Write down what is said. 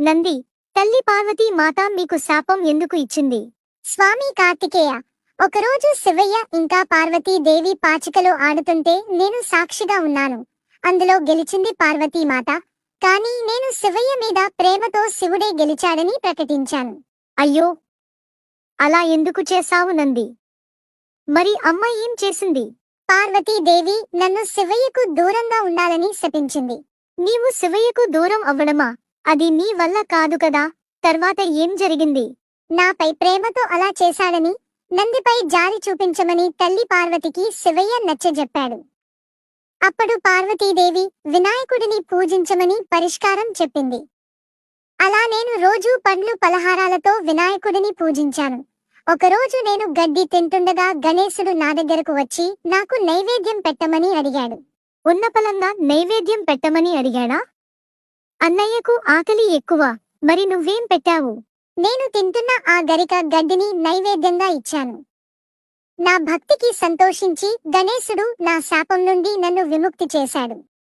నంది తల్లి పార్వతీ మాత మీకు శాపం ఎందుకు ఇచ్చింది? స్వామి కార్తికేయ ఒకరోజు శివయ్య ఇంకా పార్వతీదేవి పాచికలో ఆడుతుంటే నేను సాక్షిగా ఉన్నాను. అందులో గెలిచింది పార్వతీమాత కానీ నేను శివయ్య మీద ప్రేమతో శివుడే గెలిచాడని ప్రకటించాను. అయ్యో! అలా ఎందుకు చేశావు నంది? మరి అమ్మ ఏం చేసింది? పార్వతీదేవి నన్ను శివయ్యకు దూరంగా ఉండాలని శపించింది. నీవు శివయ్యకు దూరం అవ్వడమా? అది నీ వల్ల కాదు కదా. తర్వాత ఏం జరిగింది? నాపై ప్రేమతో అలా చేశాడని నందిపై జారి చూపించమని తల్లి పార్వతికి శివయ్య నచ్చజెప్పాడు. అప్పుడు పార్వతీదేవి వినాయకుడిని పూజించమని పరిష్కారం చెప్పింది. అలా నేను రోజూ పండ్లు పలహారాలతో వినాయకుడిని పూజించాను. ఒకరోజు నేను గడ్డి తింటుండగా గణేశుడు నా దగ్గరకు వచ్చి నాకు నైవేద్యం పెట్టమని అడిగాడు. ఉన్నపలంగా నైవేద్యం పెట్టమని అడిగాడా? అన్నయ్యకు ఆకలి ఎక్కువ. మరి నువ్వేం పెట్టావు? నేను తింటున్న ఆ గరిక గడ్డిని నైవేద్యంగా ఇచ్చాను. నా భక్తికి సంతోషించి గణేశుడు నా శాపం నుండి నన్ను విముక్తి చేశాడు.